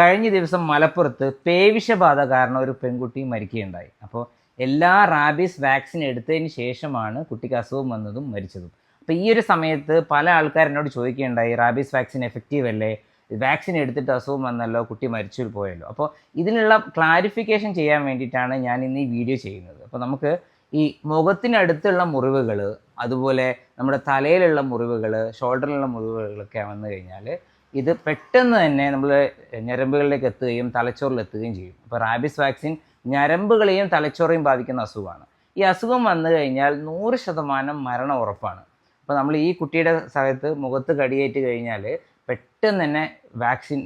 കഴിഞ്ഞ ദിവസം മലപ്പുറത്ത് പേവിഷബാധ കാരണം ഒരു പെൺകുട്ടി മരിക്കുകയുണ്ടായി. അപ്പോൾ എല്ലാ റാബീസ് വാക്സിൻ എടുത്തതിന് ശേഷമാണ് കുട്ടിക്ക് അസുഖം വന്നതും മരിച്ചതും. അപ്പോൾ ഈ ഒരു സമയത്ത് പല ആൾക്കാരെന്നോട് ചോദിക്കുകയുണ്ടായി റാബീസ് വാക്സിൻ എഫക്റ്റീവ് അല്ലേ? വാക്സിൻ എടുത്തിട്ട് അസുഖം വന്നല്ലോ കുട്ടി മരിച്ചു പോയല്ലോ. അപ്പോൾ ഇതിനുള്ള ക്ലാരിഫിക്കേഷൻ ചെയ്യാൻ വേണ്ടിയിട്ടാണ് ഞാൻ ഇന്ന് ഈ വീഡിയോ ചെയ്യുന്നത്. അപ്പോൾ നമുക്ക് ഈ മുഖത്തിനടുത്തുള്ള മുറിവുകൾ അതുപോലെ നമ്മുടെ തലയിലുള്ള മുറിവുകൾ ഷോൾഡറിലുള്ള മുറിവുകളൊക്കെ വന്നു കഴിഞ്ഞാൽ ഇത് പെട്ടെന്ന് തന്നെ നമ്മൾ ഞരമ്പുകളിലേക്ക് എത്തുകയും തലച്ചോറിൽ എത്തുകയും ചെയ്യും. അപ്പോൾ റാബിസ് വാക്സിൻ ഞരമ്പുകളെയും തലച്ചോറേയും ബാധിക്കുന്ന അസുഖമാണ്. ഈ അസുഖം വന്നു കഴിഞ്ഞാൽ നൂറ് ശതമാനം മരണം ഉറപ്പാണ്. അപ്പോൾ നമ്മൾ ഈ കുട്ടിയുടെ സമയത്ത് മുഖത്ത് കടിയേറ്റ് കഴിഞ്ഞാൽ പെട്ടെന്ന് തന്നെ വാക്സിൻ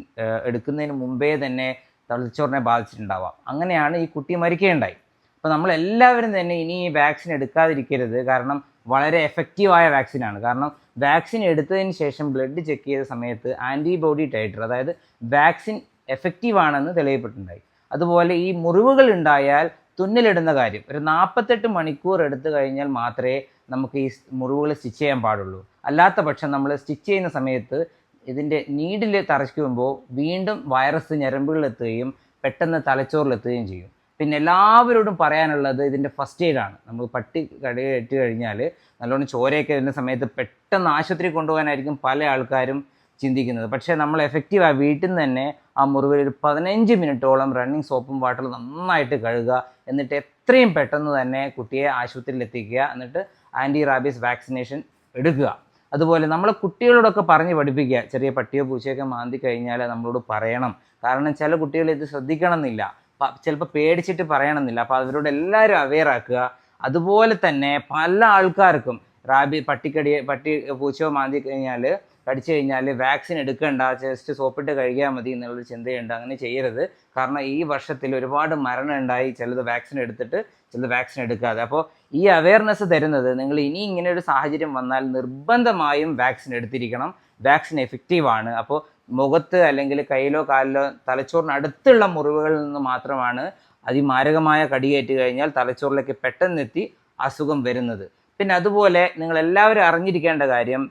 എടുക്കുന്നതിന് മുമ്പേ തന്നെ തലച്ചോറിനെ ബാധിച്ചിട്ടുണ്ടാവാം. അങ്ങനെയാണ് ഈ കുട്ടി മരിക്കുകയുണ്ടായി അപ്പോൾ നമ്മൾ എല്ലാവരും തന്നെ ഇനി ഈ വാക്സിൻ എടുക്കാതിരിക്കരുത്. കാരണം വളരെ എഫക്റ്റീവായ വാക്സിനാണ് കാരണം വാക്സിൻ എടുത്തതിന് ശേഷം ബ്ലഡ് ചെക്ക് ചെയ്ത സമയത്ത് ആന്റിബോഡി ടൈറ്റർ അതായത് വാക്സിൻ എഫക്റ്റീവ് ആണെന്ന് തെളിയപ്പെട്ടിട്ടുണ്ടായി. അതുപോലെ ഈ മുറിവുകൾ ഉണ്ടായാൽ തുന്നലിടുന്ന കാര്യം ഒരു നാൽപ്പത്തെട്ട് മണിക്കൂർ എടുത്തു കഴിഞ്ഞാൽ മാത്രമേ നമുക്ക് ഈ മുറിവുകൾ സ്റ്റിച്ച് ചെയ്യാൻ പാടുള്ളൂ. അല്ലാത്ത പക്ഷം നമ്മൾ സ്റ്റിച്ച് ചെയ്യുന്ന സമയത്ത് ഇതിന്റെ നീഡിൽ തറയ്ക്കുമ്പോൾ വീണ്ടും വൈറസ് ഞരമ്പുകളിലെത്തുകയും പെട്ടെന്ന് തലച്ചോറിലെത്തുകയും ചെയ്യും. പിന്നെ എല്ലാവരോടും പറയാനുള്ളത് ഇതിന്റെ ഫസ്റ്റ് എയ്ഡാണ് നമ്മൾ പട്ടി കടയിട്ട് കഴിഞ്ഞാൽ നല്ലോണം ചോരയൊക്കെ വരുന്ന സമയത്ത് പെട്ടെന്ന് ആശുപത്രി കൊണ്ടുപോകാനായിരിക്കും പല ആൾക്കാരും ചിന്തിക്കുന്നത്. പക്ഷേ നമ്മൾ എഫക്റ്റീവ് ആ വീട്ടിൽ നിന്ന് തന്നെ ആ മുറിവിൽ ഒരു പതിനഞ്ച് മിനിറ്റോളം റണ്ണിങ് സോപ്പും വാട്ടറും നന്നായിട്ട് കഴുകുക. എന്നിട്ട് എത്രയും പെട്ടെന്ന് തന്നെ കുട്ടിയെ ആശുപത്രിയിൽ എത്തിക്കുക. എന്നിട്ട് ആന്റി റാബീസ് വാക്സിനേഷൻ എടുക്കുക. അതുപോലെ നമ്മൾ കുട്ടികളോടൊക്കെ പറഞ്ഞ് പഠിപ്പിക്കുക. ചെറിയ പട്ടിയോ പൂച്ചയൊക്കെ മാന്തി കഴിഞ്ഞാൽ നമ്മളോട് പറയണം. കാരണം ചില കുട്ടികൾ ഇത് ശ്രദ്ധിക്കണം എന്നില്ല ചിലപ്പോൾ പേടിച്ചിട്ട് പറയണമെന്നില്ല. അപ്പോൾ അവരോട് എല്ലാവരും അവെയർ ആക്കുക. അതുപോലെ തന്നെ പല ആൾക്കാർക്കും റാബി പട്ടിക്കടി പട്ടി പൂച്ചയോ മാന്തി കഴിഞ്ഞാൽ കടിച്ചു കഴിഞ്ഞാൽ വാക്സിൻ എടുക്കണ്ട ജസ്റ്റ് സോപ്പിട്ട് കഴുകിയാൽ മതി എന്നുള്ളൊരു ചിന്തയുണ്ട്. അങ്ങനെ ചെയ്യരുത്. കാരണം ഈ വർഷത്തിൽ ഒരുപാട് മരണം ഉണ്ടായി ചിലത് വാക്സിൻ എടുത്തിട്ട് ചിലത് വാക്സിൻ എടുക്കാതെ. അപ്പോൾ ഈ അവയർനെസ് തരുന്നത് നിങ്ങൾ ഇനി ഇങ്ങനെ ഒരു സാഹചര്യം വന്നാൽ നിർബന്ധമായും വാക്സിൻ എടുത്തിരിക്കണം. വാക്സിൻ എഫക്റ്റീവ് ആണ്. അപ്പോൾ മുഖത്ത് അല്ലെങ്കിൽ കയ്യിലോ കാലിലോ തലച്ചോറിനടുത്തുള്ള മുറിവുകളിൽ നിന്ന് മാത്രമാണ് അതിമാരകമായ കടിയേറ്റ് കഴിഞ്ഞാൽ തലച്ചോറിലേക്ക് പെട്ടെന്നെത്തി അസുഖം വരുന്നത്. പിന്നെ അതുപോലെ നിങ്ങൾ എല്ലാവരും അറിഞ്ഞിരിക്കേണ്ട കാര്യം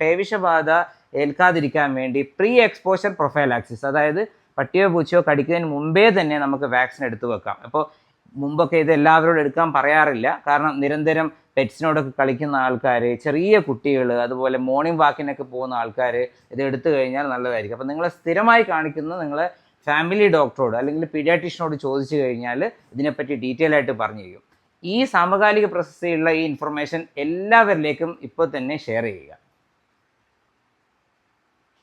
പേവിഷബാധ ഏൽക്കാതിരിക്കാൻ വേണ്ടി പ്രീ എക്സ്പോഷർ പ്രൊഫൈലാക്സിസ് അതായത് പട്ടിയോ പൂച്ചയോ കടിക്കുന്നതിന് മുമ്പേ തന്നെ നമുക്ക് വാക്സിൻ എടുത്തു വെക്കാം. അപ്പോൾ മുമ്പൊക്കെ ഇത് എല്ലാവരോടും എടുക്കാൻ പറയാറില്ല. കാരണം നിരന്തരം പെറ്റ്സിനോടൊക്കെ കളിക്കുന്ന ആൾക്കാർ ചെറിയ കുട്ടികൾ അതുപോലെ മോർണിംഗ് വാക്കിനൊക്കെ പോകുന്ന ആൾക്കാർ ഇത് എടുത്തു കഴിഞ്ഞാൽ നല്ലതായിരിക്കും. അപ്പോൾ നിങ്ങളെ സ്ഥിരമായി കാണിക്കുന്ന നിങ്ങളെ ഫാമിലി ഡോക്ടറോട് അല്ലെങ്കിൽ പീഡിയാട്രീഷ്യനോട് ചോദിച്ചു കഴിഞ്ഞാൽ ഇതിനെപ്പറ്റി ഡീറ്റെയിൽ ആയിട്ട് പറഞ്ഞു തരും. ഈ സമകാലിക പ്രശസ്തിയുള്ള ഈ ഇൻഫർമേഷൻ എല്ലാവരിലേക്കും ഇപ്പോൾ തന്നെ ഷെയർ ചെയ്യുക.